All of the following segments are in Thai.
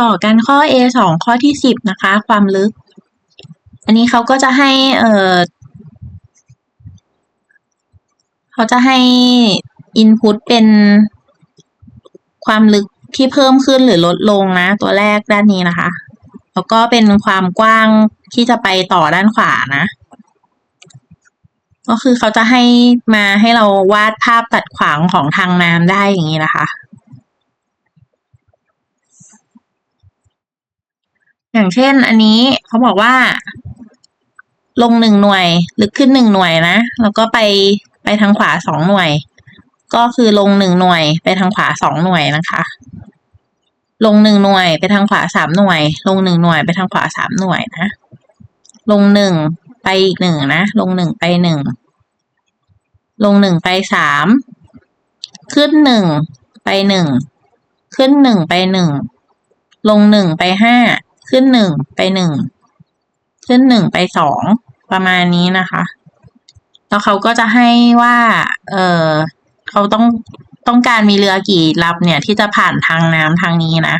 ต่อกันข้อ A สองข้อที่สิบนะคะ ความลึก อันนี้เขาก็จะให้เอ่อเขาจะให้ input เป็นความลึกที่เพิ่มขึ้นหรือลดลงนะ ตัวแรกด้านนี้นะคะ แล้วก็เป็นความกว้างที่จะไปต่อด้านขวานะ ก็คือเขาจะให้มาให้เราวาดภาพตัดขวางของทางน้ำได้อย่างนี้นะคะ อย่างเช่นอันนี้เขาบอกว่า ลงหนึ่งหน่วยลึกขึ้นหนึ่งหน่วยนะ แล้วก็ไปไปทางขวาสองหน่วย ก็คือลงหนึ่งหน่วย ไปทางขวาสองหน่วยนะคะ ลงหนึ่งหน่วย ไปทางขวาสามหน่วย ลงหนึ่งหน่วย ไปทางขวาสามหน่วยนะ ลงหนึ่งไปอีกหนึ่งนะ ลงหนึ่งไปหนึ่งลงหนึ่งไปสามขึ้นหนึ่งไปหนึ่งขึ้นหนึ่งไปหนึ่งลงหนึ่งไปห้า ขึ้นหนึ่งไปหนึ่งขึ้นหนึ่งไปสองประมาณนี้นะคะ แล้วเขาก็จะให้ว่า เออเขาต้องต้องการมีเรือกี่ลำเนี่ย ที่จะผ่านทางน้ำทางนี้นะ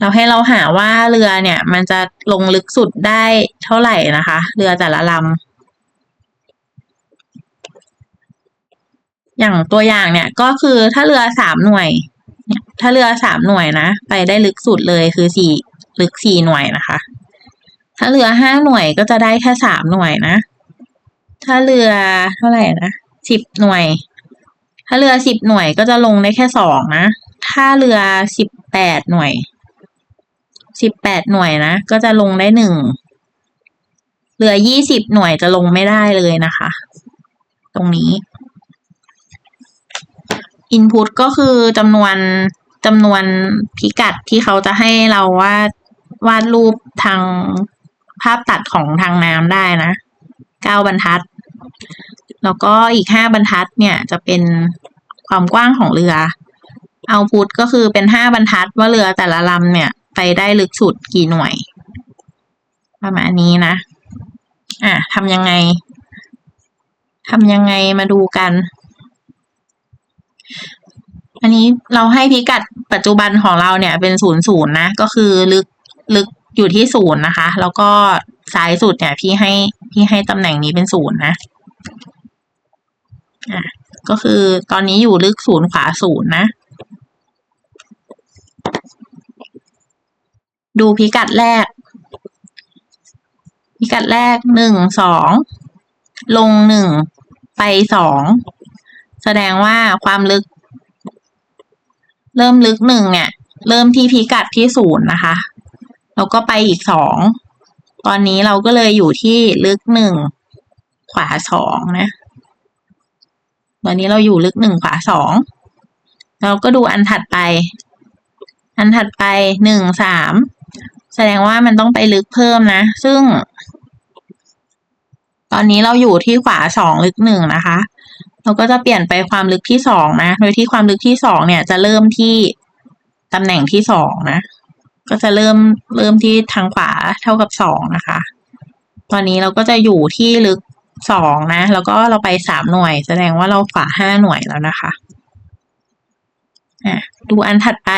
เราให้เราหาว่าเรือเนี่ย มันจะลงลึกสุดได้เท่าไหร่นะคะ เรือแต่ละลำอย่างตัวอย่างเนี่ย ก็คือถ้าเรือสามหน่วยเนี่ย ถ้าเรือสามหน่วยนะ ไปได้ลึกสุดเลยคือสี่ลึกสี่หน่วยนะคะ ถ้าเรือห้าหน่วยก็จะได้แค่สามหน่วยนะ ถ้าเรือเท่าไหร่นะสิบหน่วย ถ้าเรือสิบหน่วยก็จะลงได้แค่สองนะ ถ้าเรือสิบแปดหน่วยสิบแปดหน่วยนะ ก็จะลงได้หนึ่งเรือยี่สิบหน่วยจะลงไม่ได้เลยนะคะ ตรงนี้ input ก็คือจำนวน จำนวนพิกัดที่เขาจะให้เราวาดวาดรูปทางภาพตัดของทางน้ำได้นะเก้าบรรทัด แล้วก็อีกห้าบรรทัดเนี่ยจะเป็นความกว้างของเรือเอาพุทก็คือเป็นห้าบรรทัดว่าเรือแต่ละลำเนี่ย ไปได้ลึกสุดกี่หน่วย ประมาณนี้นะ อะทำยังไงทำยังไงมาดูกัน อันนี้เราให้พิกัดปัจจุบันของเราเนี่ยเป็นศูนย์ศูนย์นะ ก็คือลึกลึกอยู่ที่ศูนย์นะคะ แล้วก็ซ้ายสุดเนี่ยพี่ให้พี่ให้ตำแหน่งนี้เป็นศูนย์นะอะก็คือตอนนี้อยู่ลึกศูนย์ขวาศูนย์นะ ดูพิกัดแรก พิกัดแรกหนึ่งสองลงหนึ่งไปสองแสดงว่าความลึก เริ่มลึกหนึ่งเนี่ย เริ่มที่พิกัดที่ศูนย์นะคะ แล้วก็ไปอีกสอง ตอนนี้เราก็เลยอยู่ที่ลึกหนึ่งขวาสองนะ ตอนนี้เราอยู่ลึกหนึ่งขวาสอง เราก็ดูอันถัดไป อันถัดไปหนึ่งสาม แสดงว่ามันต้องไปลึกเพิ่มนะ ซึ่ง ตอนนี้เราอยู่ที่ขวาสองลึกหนึ่งนะคะ เราก็จะเปลี่ยนไปความลึกที่สองนะ โดยที่ความลึกที่สองเนี่ยจะเริ่มที่ตำแหน่งที่สองนะ ก็จะเริ่มเริ่มที่ทางขวาเท่ากับสองนะคะ ตอนนี้เราก็จะอยู่ที่ลึกสองนะ แล้วก็เราไปสามหน่วย แสดงว่าเราขวาห้าหน่วยแล้วนะคะอะดูอันถัดไป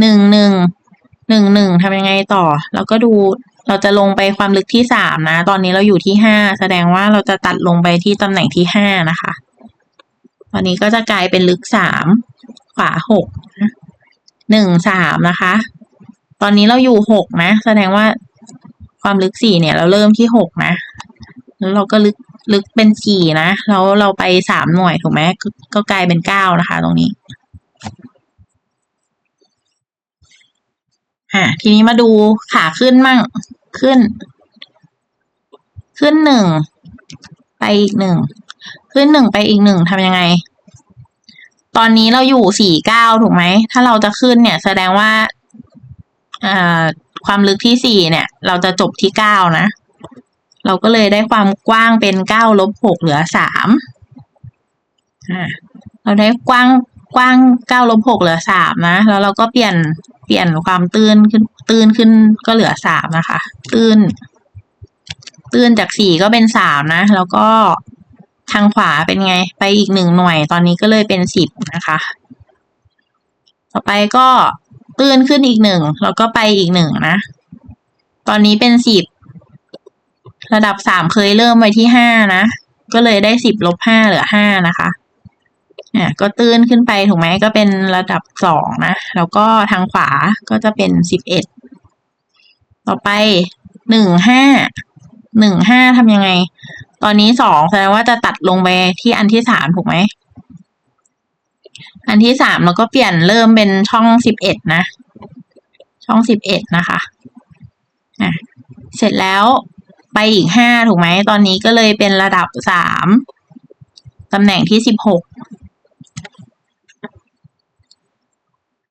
หนึ่งหนึ่งหนึ่งหนึ่งทำยังไงต่อ แล้วก็ดูเราจะลงไปความลึกที่สามนะ ตอนนี้เราอยู่ที่ห้าแสดงว่าเราจะตัดลงไปที่ตำแหน่งที่ห้านะคะ ตอนนี้ก็จะกลายเป็นลึกสามขวาหกหนึ่งสามนะคะ ตอนนี้เราอยู่หกนะ แสดงว่าความลึกสี่เนี่ย เราเริ่มที่หกนะ แล้วเราก็ลึกลึกเป็นสี่นะ แล้วเราไปสามหน่วยถูกไหมก็กลายเป็นเก้านะคะ ตรงนี้่ะทีนี้มาดูขาขึ้นมั่งขึ้น ขึ้นหนึ่งไปอีกหนึ่ง ขึ้นหนึ่งไปอีกหนึ่งทำยังไง ตอนนี้เราอยู่สี่เก้าถูกไหม ถ้าเราจะขึ้นเนี่ย แสดงว่าอ่าความลึกที่สี่เนี่ย เราจะจบที่เก้านะ เราก็เลยได้ความกว้างเป็นเก้าลบหกเหลือสามอ่าเราได้กว้างกว้างเก้าลบหกเหลือสามนะ แล้วเราก็เปลี่ยนเปลี่ยนความตื้นขึ้นตื้นขึ้นก็เหลือสามนะคะ ตื้น ตื้นจากสี่ก็เป็นสามนะ แล้วก็ ทางขวาเป็นไง ไปอีกหนึ่งหน่วย ตอนนี้ก็เลยเป็นสิบนะคะ ต่อไปก็ตื้นขึ้นอีกหนึ่งแล้วก็ไปอีกหนึ่งนะ ตอนนี้เป็นสิบระดับสามเคยเริ่มไว้ที่ห้านะ ก็เลยได้สิบลบห้าเหลือห้านะคะอะก็ตื้นขึ้นไปถูกไหมก็เป็นระดับสองนะ แล้วก็ทางขวาก็จะเป็นสิบเอ็ดต่อไปหนึ่งห้าหนึ่งห้าทำยังไง ตอนนี้สองแสดงว่าจะตัดลงไปที่อันที่สามถูกไหม อันที่สามเราก็เปลี่ยนเริ่มเป็นช่องสิบเอ็ดนะ ช่องสิบเอ็ดนะคะอะเสร็จแล้วไปอีกห้าถูกไหม ตอนนี้ก็เลยเป็นระดับสามตำแหน่งที่สิบหก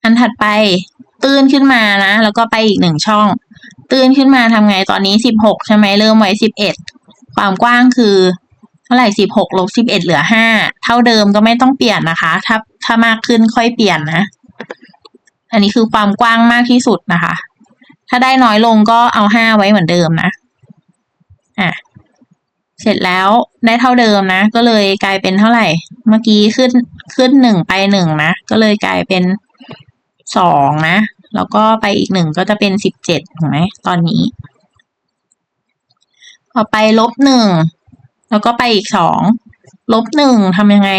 อันถัดไปตื้นขึ้นมานะ แล้วก็ไปอีกหนึ่งช่อง ตื้นขึ้นมาทำไงตอนนี้สิบหกใช่ไหมเริ่มไว้สิบเอ็ด ความกว้างคือเท่าไหร่สิบหกลบสิบเอ็ดเหลือห้าเท่าเดิมก็ไม่ต้องเปลี่ยนนะคะ ถ้าถ้ามากขึ้นค่อยเปลี่ยนนะ อันนี้คือความกว้างมากที่สุดนะคะ ถ้าได้น้อยลงก็เอาห้าไว้เหมือนเดิมนะอะเสร็จแล้วได้เท่าเดิมนะ ก็เลยกลายเป็นเท่าไหร่ เมื่อกี้ขึ้นขึ้นหนึ่งไปหนึ่งนะ ก็เลยกลายเป็นสองนะ แล้วก็ไปอีกหนึ่งก็จะเป็นสิบเจ็ดถูกไหมตอนนี้ ต่อไปลบหนึ่งแล้วก็ไปอีกสองลบหนึ่งทำยังไง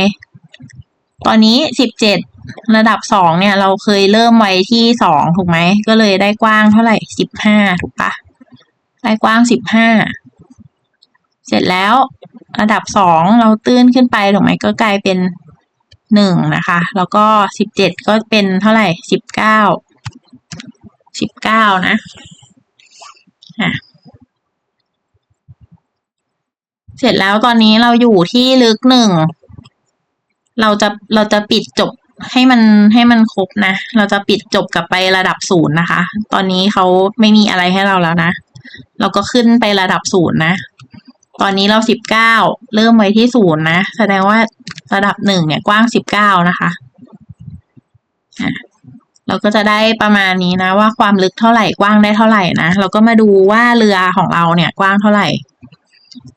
ตอนนี้สิบเจ็ดระดับสองเนี่ย เราเคยเริ่มไว้ที่สองถูกไหม ก็เลยได้กว้างเท่าไหร่สิบห้าถูกปะได้กว้างสิบห้าเสร็จแล้วระดับสองเราตื้นขึ้นไปถูกไหมก็กลายเป็นหนึ่งนะคะ แล้วก็สิบเจ็ดก็เป็นเท่าไหร่สิบเก้าสิบเก้านะอะ เสร็จแล้วตอนนี้เราอยู่ที่ลึกหนึ่ง เราจะเราจะปิดจบให้มันให้มันครบนะ เราจะปิดจบกลับไประดับศูนย์นะคะ ตอนนี้เขาไม่มีอะไรให้เราแล้วนะ เราก็ขึ้นไประดับศูนย์นะ ตอนนี้เราสิบเก้าเริ่มไว้ที่ศูนย์นะ แสดงว่าระดับหนึ่งเนี่ยกว้างสิบเก้านะคะอะเราก็จะได้ประมาณนี้นะ ว่าความลึกเท่าไหร่กว้างได้เท่าไหร่นะ เราก็มาดูว่าเรือของเราเนี่ยกว้างเท่าไหร่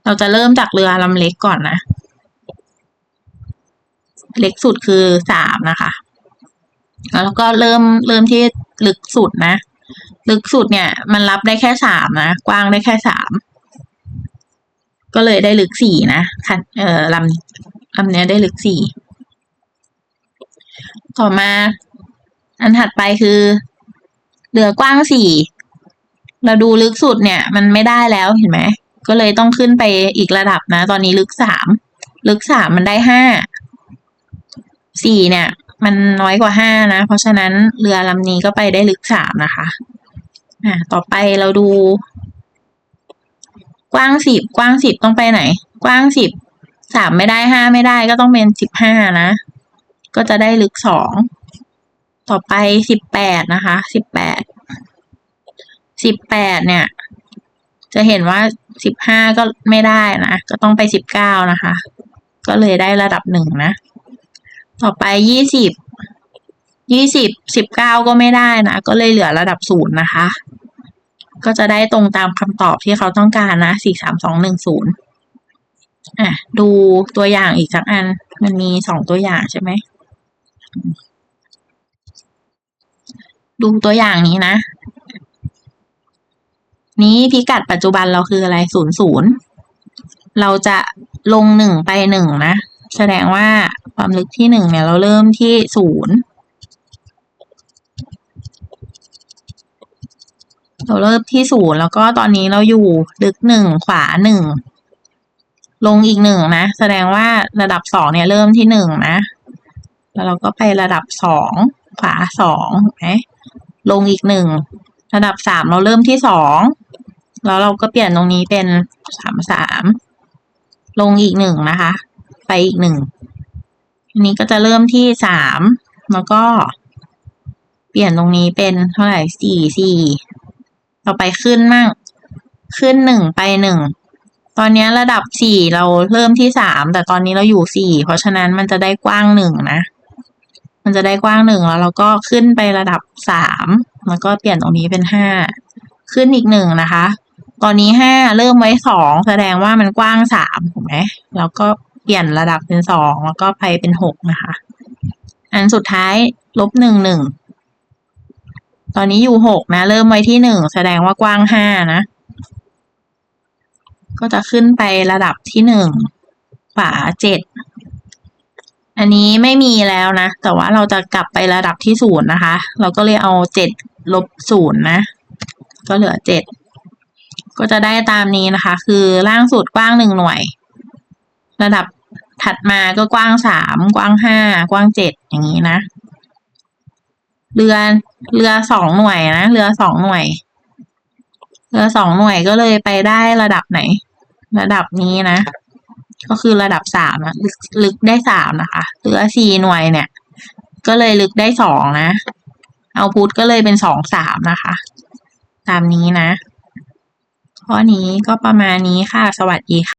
เราจะเริ่มจากเรือลำเล็กก่อนนะ เล็กสุดคือสามนะคะ แล้วก็เริ่มเริ่มที่ลึกสุดนะ ลึกสุดเนี่ย มันรับได้แค่สามนะ กว้างได้แค่สาม ก็เลยได้ลึกสี่นะคันเอ่อลำลำเนี้ยได้ลึกสี่ต่อมา อันถัดไปคือเรือกว้างสี่ เราดูลึกสุดเนี่ย มันไม่ได้แล้วเห็นไหม ก็เลยต้องขึ้นไปอีกระดับนะ ตอนนี้ลึกสามลึกสามมันได้ห้าสี่เนี่ย มันน้อยกว่าห้านะ เพราะฉะนั้นเรือลำนี้ก็ไปได้ลึกสามนะคะอ่าต่อไปเราดู กว้างสิบกว้างสิบต้องไปไหน กว้างสิบสามไม่ได้ห้าไม่ได้ก็ต้องเป็นสิบห้านะ ก็จะได้ลึกสองต่อไปสิบแปดนะคะสิบแปดสิบแปดเนี่ย จะเห็นว่าสิบห้าก็ไม่ได้นะ ก็ต้องไปสิบเก้านะคะ ก็เลยได้ระดับหนึ่งนะ ต่อไปยี่สิบยี่สิบสิบเก้าก็ไม่ได้นะ ก็เลยเหลือระดับศูนย์นะคะ ก็จะได้ตรงตามคำตอบที่เขาต้องการนะสี่สามสองหนึ่งศูนย์อะ ดูตัวอย่างอีกสักอัน มันมีสองตัวอย่างใช่ไหมดูตัวอย่างนี้นะ นี้พิกัดปัจจุบันเราคืออะไรศูนย์ศูนย์เราจะลงหนึ่งไปหนึ่งนะ แสดงว่าความลึกที่หนึ่งเนี่ยเราเริ่มที่ศูนย์เราเริ่มที่ศูนย์แล้วก็ตอนนี้เราอยู่ลึกหนึ่งขวาหนึ่งลงอีกหนึ่งนะ แสดงว่าระดับสองเนี่ยเริ่มที่หนึ่งนะ แล้วเราก็ไประดับสองขวาสองถูกไหมลงอีกหนึ่งระดับสามเราเริ่มที่สอง แล้วเราก็เปลี่ยนตรงนี้เป็นสามสามลงอีกหนึ่งนะคะ ไปอีกหนึ่งอันนี้ก็จะเริ่มที่สามแล้วก็ เปลี่ยนตรงนี้เป็นเท่าไหร่สี่สี่เราไปขึ้นมั่งขึ้นหนึ่งไปหนึ่งตอนนี้ระดับสี่เราเริ่มที่สามแต่ตอนนี้เราอยู่สี่เพราะฉะนั้นมันจะได้กว้างหนึ่งนะ มันจะได้กว้างหนึ่งแล้วเราก็ขึ้นไประดับสามแล้วก็เปลี่ยนตรงนี้เป็นห้าขึ้นอีกหนึ่งนะคะ ตอนนี้ห้าเริ่มไว้สองแสดงว่ามันกว้างสามถูกไหมแล้วก็เปลี่ยนระดับเป็นสองแล้วก็ไปเป็นหกนะคะ อันสุดท้ายลบหนึ่งหนึ่งตอนนี้อยู่หกนะ เริ่มไว้ที่หนึ่งแสดงว่ากว้างห้านะ ก็จะขึ้นไประดับที่หนึ่งขวาเจ็ดอันนี้ไม่มีแล้วนะ แต่ว่าเราจะกลับไประดับที่ศูนย์นะคะ เราก็เลยเอาเจ็ดลบศูนย์นะ ก็เหลือเจ็ด ก็จะได้ตามนี้นะคะ คือล่างสุดกว้างหนึ่งหน่วย ระดับถัดมาก็กว้างสามกว้างห้ากว้างเจ็ดอย่างนี้นะ เรือเรือสองหน่วยนะเรือสองหน่วย เรือสองหน่วยก็เลยไปได้ระดับไหน ระดับนี้นะ ก็คือระดับสามนะลึกลึกได้สามนะคะเรือสี่หน่วยเนี่ย ก็เลยลึกได้สองนะเอาพุทก็เลยเป็นสองสามนะคะ ตามนี้นะ ข้อนี้ก็ประมาณนี้ค่ะ สวัสดีค่ะ